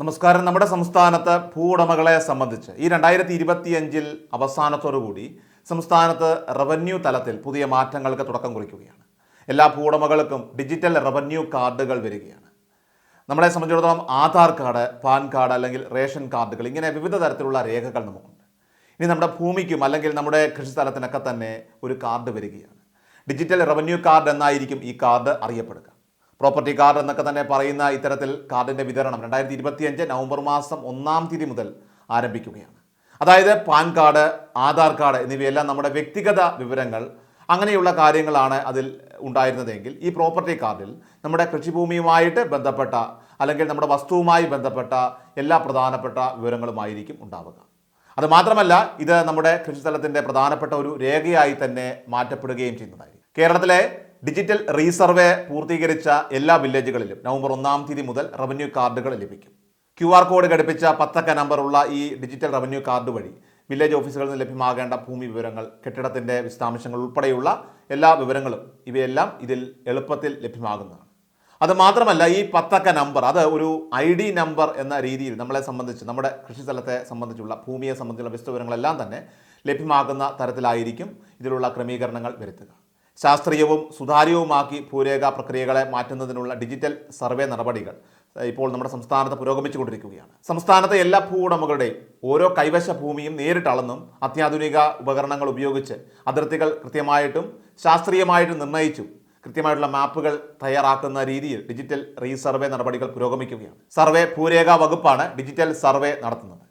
നമസ്കാരം. നമ്മുടെ സംസ്ഥാനത്ത് ഭൂവുടമകളെ സംബന്ധിച്ച് ഈ രണ്ടായിരത്തി ഇരുപത്തിയഞ്ചിൽ അവസാനത്തോടുകൂടി സംസ്ഥാനത്ത് റവന്യൂ തലത്തിൽ പുതിയ മാറ്റങ്ങൾക്ക് തുടക്കം കുറിക്കുകയാണ്. എല്ലാ ഭൂവുടമകൾക്കും ഡിജിറ്റൽ റവന്യൂ കാർഡുകൾ വരികയാണ്. നമ്മളെ സംബന്ധിച്ചിടത്തോളം ആധാർ കാർഡ് പാൻ കാർഡ് അല്ലെങ്കിൽ റേഷൻ കാർഡുകൾ ഇങ്ങനെ വിവിധ തരത്തിലുള്ള രേഖകൾ നമുക്കുണ്ട്. ഇനി നമ്മുടെ ഭൂമിക്കും അല്ലെങ്കിൽ നമ്മുടെ കൃഷിസ്ഥലത്തിനൊക്കെ തന്നെ ഒരു കാർഡ് വരികയാണ്. ഡിജിറ്റൽ റവന്യൂ കാർഡ് എന്നായിരിക്കും ഈ കാർഡ് അറിയപ്പെടുക. പ്രോപ്പർട്ടി കാർഡ് എന്നൊക്കെ തന്നെ പറയുന്ന ഇത്തരത്തിൽ കാർഡിന്റെ വിതരണം രണ്ടായിരത്തി ഇരുപത്തിയഞ്ച് നവംബർ മാസം ഒന്നാം തീയതി മുതൽ ആരംഭിക്കുകയാണ്. അതായത് പാൻ കാർഡ് ആധാർ കാർഡ് എന്നിവയെല്ലാം നമ്മുടെ വ്യക്തിഗത വിവരങ്ങൾ അങ്ങനെയുള്ള കാര്യങ്ങളാണ് അതിൽ ഉണ്ടായിരുന്നതെങ്കിൽ ഈ പ്രോപ്പർട്ടി കാർഡിൽ നമ്മുടെ കൃഷിഭൂമിയുമായിട്ട് ബന്ധപ്പെട്ട അല്ലെങ്കിൽ നമ്മുടെ വസ്തുവുമായി ബന്ധപ്പെട്ട എല്ലാ പ്രധാനപ്പെട്ട വിവരങ്ങളുമായിരിക്കും ഉണ്ടാവുക. അത് മാത്രമല്ല ഇത് നമ്മുടെ കൃഷിസ്ഥലത്തിന്റെ പ്രധാനപ്പെട്ട ഒരു രേഖയായി തന്നെ മാറ്റപ്പെടുകയും ചെയ്യുന്നതായിരിക്കും. കേരളത്തിലെ ഡിജിറ്റൽ റീസർവേ പൂർത്തീകരിച്ച എല്ലാ വില്ലേജുകളിലും നവംബർ ഒന്നാം തീയതി മുതൽ റവന്യൂ കാർഡുകൾ ലഭിക്കും. ക്യു ആർ കോഡ് ഘടിപ്പിച്ച പത്തക്ക നമ്പറുള്ള ഈ ഡിജിറ്റൽ റവന്യൂ കാർഡ് വഴി വില്ലേജ് ഓഫീസുകളിൽ നിന്ന് ലഭ്യമാകേണ്ട ഭൂമി വിവരങ്ങൾ കെട്ടിടത്തിന്റെ വിശദാംശങ്ങൾ ഉൾപ്പെടെയുള്ള എല്ലാ വിവരങ്ങളും ഇവയെല്ലാം ഇതിൽ എളുപ്പത്തിൽ ലഭ്യമാകുന്നതാണ്. അത് മാത്രമല്ല ഈ പത്തക്ക നമ്പർ അത് ഒരു ഐ ഡി നമ്പർ എന്ന രീതിയിൽ നമ്മളെ സംബന്ധിച്ച് നമ്മുടെ കൃഷി സ്ഥലത്തെ സംബന്ധിച്ചുള്ള ഭൂമിയെ സംബന്ധിച്ചുള്ള വിശദവിവരങ്ങളെല്ലാം തന്നെ ലഭ്യമാകുന്ന തരത്തിലായിരിക്കും ഇതിലുള്ള ക്രമീകരണങ്ങൾ വരുത്തുക. ശാസ്ത്രീയവും സുതാര്യവുമാക്കി ഭൂരേഖ പ്രക്രിയകളെ മാറ്റുന്നതിനുള്ള ഡിജിറ്റൽ സർവേ നടപടികൾ ഇപ്പോൾ നമ്മുടെ സംസ്ഥാനത്ത് പുരോഗമിച്ചുകൊണ്ടിരിക്കുകയാണ്. സംസ്ഥാനത്തെ എല്ലാ ഭൂവുടമകളുടെയും ഓരോ കൈവശ ഭൂമിയും നേരിട്ടളന്നും അത്യാധുനിക ഉപകരണങ്ങൾ ഉപയോഗിച്ച് അതിർത്തികൾ കൃത്യമായിട്ടും ശാസ്ത്രീയമായിട്ടും നിർണയിച്ചും കൃത്യമായിട്ടുള്ള മാപ്പുകൾ തയ്യാറാക്കുന്ന രീതിയിൽ ഡിജിറ്റൽ റീസർവേ നടപടികൾ പുരോഗമിക്കുകയാണ്. സർവേ ഭൂരേഖ വകുപ്പാണ് ഡിജിറ്റൽ സർവേ നടത്തുന്നത്.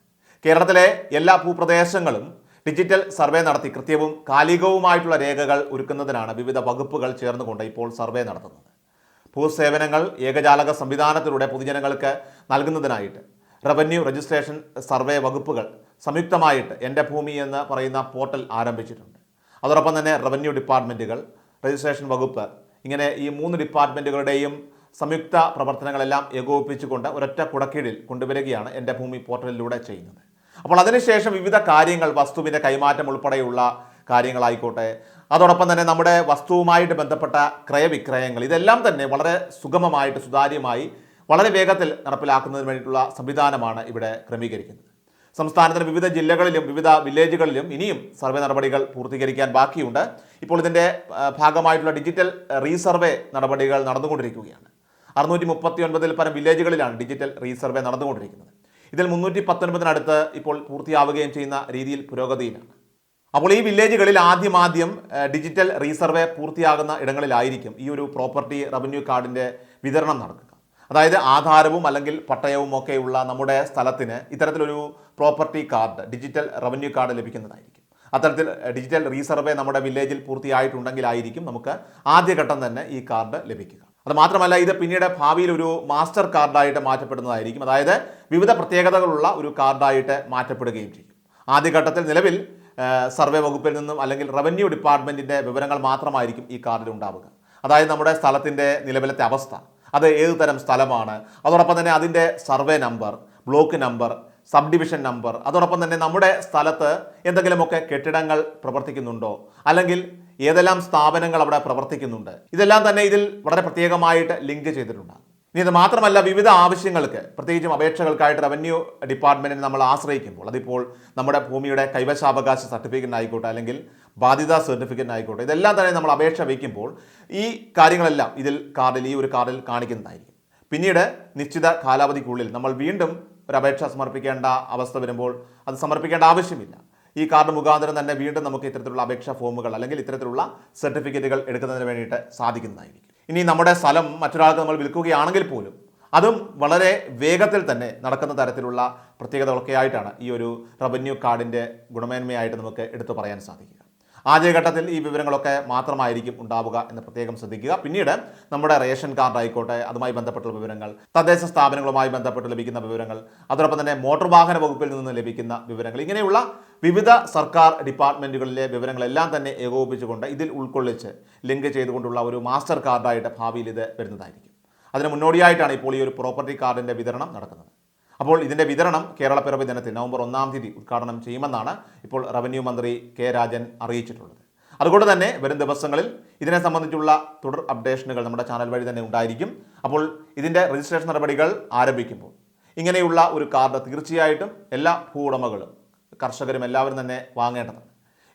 കേരളത്തിലെ എല്ലാ ഭൂപ്രദേശങ്ങളും ഡിജിറ്റൽ സർവേ നടത്തി കൃത്യവും കാലികവുമായിട്ടുള്ള രേഖകൾ ഒരുക്കുന്നതിനാണ് വിവിധ വകുപ്പുകൾ ചേർന്നുകൊണ്ട് ഇപ്പോൾ സർവേ നടത്തുന്നത്. ഭൂസേവനങ്ങൾ ഏകജാലക സംവിധാനത്തിലൂടെ പൊതുജനങ്ങൾക്ക് നൽകുന്നതിനായിട്ട് റവന്യൂ രജിസ്ട്രേഷൻ സർവേ വകുപ്പുകൾ സംയുക്തമായിട്ട് എന്റെ ഭൂമി എന്ന് പറയുന്ന പോർട്ടൽ ആരംഭിച്ചിട്ടുണ്ട്. അതോടൊപ്പം തന്നെ റവന്യൂ ഡിപ്പാർട്ട്മെന്റുകൾ രജിസ്ട്രേഷൻ വകുപ്പ് ഇങ്ങനെ ഈ മൂന്ന് ഡിപ്പാർട്ട്മെന്റുകളുടെയും സംയുക്ത പ്രവർത്തനങ്ങളെല്ലാം ഏകോപിപ്പിച്ചുകൊണ്ട് ഒരൊറ്റ കുടക്കീഴിൽ കൊണ്ടുവരികയാണ് എന്റെ ഭൂമി പോർട്ടലിലൂടെ ചെയ്യുന്നത്. അപ്പോൾ അതിനുശേഷം വിവിധ കാര്യങ്ങൾ വസ്തുവിന്റെ കൈമാറ്റം ഉൾപ്പെടെയുള്ള കാര്യങ്ങളായിക്കോട്ടെ. അതോടൊപ്പം തന്നെ നമ്മുടെ വസ്തുവുമായിട്ട് ബന്ധപ്പെട്ട ക്രയവിക്രയങ്ങൾ ഇതെല്ലാം തന്നെ വളരെ സുഗമമായിട്ട് സുതാര്യമായി വളരെ വേഗത്തിൽ നടപ്പിലാക്കുന്നതിന് വേണ്ടിയിട്ടുള്ള സംവിധാനമാണ് ഇവിടെ ക്രമീകരിക്കുന്നത്. സംസ്ഥാനത്തിന്റെ വിവിധ ജില്ലകളിലും വിവിധ വില്ലേജുകളിലും ഇനിയും സർവേ നടപടികൾ പൂർത്തീകരിക്കാൻ ബാക്കിയുണ്ട്. ഇപ്പോൾ ഇതിന്റെ ഭാഗമായിട്ടുള്ള ഡിജിറ്റൽ റീസർവേ നടപടികൾ നടന്നുകൊണ്ടിരിക്കുകയാണ്. അറുന്നൂറ്റി മുപ്പത്തി ഒൻപതിൽ പരം വില്ലേജുകളിലാണ് ഡിജിറ്റൽ റീസർവേ നടന്നുകൊണ്ടിരിക്കുന്നത്. ഇതിൽ മുന്നൂറ്റി പത്തൊൻപതിനടുത്ത് ഇപ്പോൾ പൂർത്തിയാവുകയും ചെയ്യുന്ന രീതിയിൽ പുരോഗതിയിലാണ്. അപ്പോൾ ഈ വില്ലേജുകളിൽ ആദ്യം ആദ്യം ഡിജിറ്റൽ റീസർവേ പൂർത്തിയാകുന്ന ഇടങ്ങളിലായിരിക്കും ഈ ഒരു പ്രോപ്പർട്ടി റവന്യൂ കാർഡിന്റെ വിതരണം നടക്കുക. അതായത് ആധാരവും അല്ലെങ്കിൽ പട്ടയവും ഒക്കെയുള്ള നമ്മുടെ സ്ഥലത്തിന് ഇത്തരത്തിലൊരു property card digital revenue card ലഭിക്കുന്നതായിരിക്കും. അത്തരത്തിൽ ഡിജിറ്റൽ റീസർവേ നമ്മുടെ വില്ലേജിൽ പൂർത്തിയായിട്ടുണ്ടെങ്കിലായിരിക്കും നമുക്ക് ആദ്യഘട്ടം തന്നെ ഈ കാർഡ് ലഭിക്കുക. അത് മാത്രമല്ല ഇത് പിന്നീട് ഭാവിയിൽ ഒരു മാസ്റ്റർ കാർഡായിട്ട് മാറ്റപ്പെടുന്നതായിരിക്കും. അതായത് വിവിധ പ്രത്യേകതകളുള്ള ഒരു കാർഡായിട്ട് മാറ്റപ്പെടുകയും ചെയ്യും. ആദ്യഘട്ടത്തിൽ നിലവിൽ സർവേ വകുപ്പിൽ നിന്നും അല്ലെങ്കിൽ റവന്യൂ ഡിപ്പാർട്ട്മെന്റിന്റെ വിവരങ്ങൾ മാത്രമായിരിക്കും ഈ കാർഡിൽ ഉണ്ടാവുക. അതായത് നമ്മുടെ സ്ഥലത്തിന്റെ നിലവിലത്തെ അവസ്ഥ. അത് ഏത് തരം സ്ഥലമാണ്? അതോടൊപ്പം തന്നെ അതിന്റെ survey number block number sub division number അതോടൊപ്പം തന്നെ നമ്മുടെ സ്ഥലത്ത് എന്തെങ്കിലുമൊക്കെ കെട്ടിടങ്ങൾ പ്രവർത്തിക്കുന്നുണ്ടോ? അല്ലെങ്കിൽ ഏതെല്ലാം സ്ഥാപനങ്ങൾ അവിടെ പ്രവർത്തിക്കുന്നുണ്ട്. ഇതെല്ലാം തന്നെ ഇതിൽ വളരെ പ്രത്യേകമായിട്ട് ലിങ്ക് ചെയ്തിട്ടുണ്ട്. ഇനി ഇത് മാത്രമല്ല വിവിധ ആവശ്യങ്ങൾക്ക് പ്രത്യേകിച്ചും അപേക്ഷകൾക്കായിട്ട് റവന്യൂ ഡിപ്പാർട്ട്മെന്റിനെ നമ്മൾ ആശ്രയിക്കുമ്പോൾ അതിപ്പോൾ നമ്മുടെ ഭൂമിയുടെ കൈവശാവകാശ സർട്ടിഫിക്കറ്റ് ആയിക്കോട്ടെ അല്ലെങ്കിൽ ബാധ്യതാ സർട്ടിഫിക്കറ്റ് ആയിക്കോട്ടെ ഇതെല്ലാം തന്നെ നമ്മൾ അപേക്ഷ വയ്ക്കുമ്പോൾ ഈ കാര്യങ്ങളെല്ലാം ഇതിൽ കാർഡിൽ ഈ ഒരു കാർഡിൽ കാണിക്കുന്നതായിരിക്കും. പിന്നീട് നിശ്ചിത കാലാവധിക്കുള്ളിൽ നമ്മൾ വീണ്ടും ഒരു അപേക്ഷ സമർപ്പിക്കേണ്ട അവസ്ഥ വരുമ്പോൾ അത് സമർപ്പിക്കേണ്ട ആവശ്യമില്ല. ഈ കാർഡ് മുഖാന്തരം തന്നെ വീണ്ടും നമുക്ക് ഇത്തരത്തിലുള്ള അപേക്ഷാ ഫോമുകൾ അല്ലെങ്കിൽ ഇത്തരത്തിലുള്ള സർട്ടിഫിക്കറ്റുകൾ എടുക്കുന്നതിന് വേണ്ടിയിട്ട് സാധിക്കുന്നതായിരിക്കും. ഇനി നമ്മുടെ സ്ഥലം മറ്റൊരാൾക്ക് നമ്മൾ വിൽക്കുകയാണെങ്കിൽ പോലും അതും വളരെ വേഗത്തിൽ തന്നെ നടക്കുന്ന തരത്തിലുള്ള പ്രത്യേകതകളൊക്കെ ആയിട്ടാണ് ഈ ഒരു റവന്യൂ കാർഡിന്റെ ഗുണമേന്മയായിട്ട് നമുക്ക് എടുത്തു പറയാൻ സാധിക്കുക. ആദ്യഘട്ടത്തിൽ ഈ വിവരങ്ങളൊക്കെ മാത്രമായിരിക്കും ഉണ്ടാവുക എന്ന് പ്രത്യേകം ശ്രദ്ധിക്കുക. പിന്നീട് നമ്മുടെ റേഷൻ കാർഡ് ആയിക്കോട്ടെ അതുമായി ബന്ധപ്പെട്ടുള്ള വിവരങ്ങൾ തദ്ദേശ സ്ഥാപനങ്ങളുമായി ബന്ധപ്പെട്ട് ലഭിക്കുന്ന വിവരങ്ങൾ അതോടൊപ്പം തന്നെ മോട്ടോർ വാഹന വകുപ്പിൽ നിന്ന് ലഭിക്കുന്ന വിവരങ്ങൾ ഇങ്ങനെയുള്ള വിവിധ സർക്കാർ ഡിപ്പാർട്ട്മെന്റുകളിലെ വിവരങ്ങളെല്ലാം തന്നെ ഏകോപിപ്പിച്ചുകൊണ്ട് ഇതിൽ ഉൾക്കൊള്ളിച്ച് ലിങ്ക് ചെയ്തുകൊണ്ടുള്ള ഒരു മാസ്റ്റർ കാർഡായിട്ട് ഭാവിയിൽ ഇത് വരുന്നതായിരിക്കും. അതിന് മുന്നോടിയായിട്ടാണ് ഇപ്പോൾ ഈ ഒരു പ്രോപ്പർട്ടി കാർഡിന്റെ വിതരണം നടക്കുന്നത്. അപ്പോൾ ഇതിന്റെ വിതരണം കേരളപ്പിറവി ദിനത്തിൽ നവംബർ ഒന്നാം തീയതി ഉദ്ഘാടനം ചെയ്യുമെന്നാണ് ഇപ്പോൾ റവന്യൂ മന്ത്രി കെ രാജൻ അറിയിച്ചിട്ടുള്ളത്. അതുകൊണ്ട് തന്നെ വരും ദിവസങ്ങളിൽ ഇതിനെ സംബന്ധിച്ചുള്ള തുടർ അപ്ഡേഷനുകൾ നമ്മുടെ ചാനൽ വഴി തന്നെ ഉണ്ടായിരിക്കും. അപ്പോൾ ഇതിന്റെ രജിസ്ട്രേഷൻ നടപടികൾ ആരംഭിക്കുമ്പോൾ ഇങ്ങനെയുള്ള ഒരു കാർഡ് തീർച്ചയായിട്ടും എല്ലാ ഭൂവുടമകളും കർഷകരും എല്ലാവരും തന്നെ വാങ്ങേണ്ടതാണ്.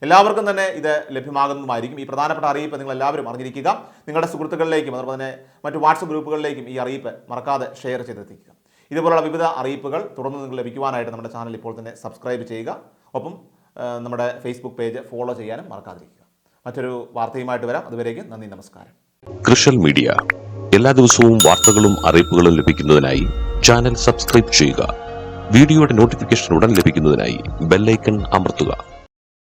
എല്ലാവർക്കും തന്നെ ഇത് ലഭ്യമാകുന്നതുമായിരിക്കും. ഈ പ്രധാനപ്പെട്ട അറിയിപ്പ് നിങ്ങൾ എല്ലാവരും അറിഞ്ഞിരിക്കുക. നിങ്ങളുടെ സുഹൃത്തുക്കളിലേക്കും അതുപോലെ തന്നെ മറ്റു വാട്സപ്പ് ഗ്രൂപ്പുകളിലേക്കും ഈ അറിയിപ്പ് മറക്കാതെ ഷെയർ ചെയ്തെത്തിക്കുക. ഇതുപോലുള്ള വിവിധ അറിയിപ്പുകൾ തുടർന്ന് നിങ്ങൾക്ക് ലഭിക്കുവാനായിട്ട് നമ്മുടെ ചാനൽ ഇപ്പോൾ തന്നെ സബ്സ്ക്രൈബ് ചെയ്യുക. ഒപ്പം നമ്മുടെ ഫേസ്ബുക്ക് പേജ് ഫോളോ ചെയ്യാനും മറക്കാതിരിക്കുക. മറ്റൊരു വാർത്തയുമായിട്ട് വരാം. അതുവരേക്കും നന്ദി നമസ്കാരം. കൃഷൽ മീഡിയ എല്ലാ ദിവസവും വാർത്തകളും അറിയിപ്പുകളും ലഭിക്കുന്നതിനായി ചാനൽ സബ്സ്ക്രൈബ് ചെയ്യുക. വീഡിയോയുടെ നോട്ടിഫിക്കേഷൻ ഉടൻ ലഭിക്കുന്നതിനായി ബെല്ലൈക്കൺ അമർത്തുക.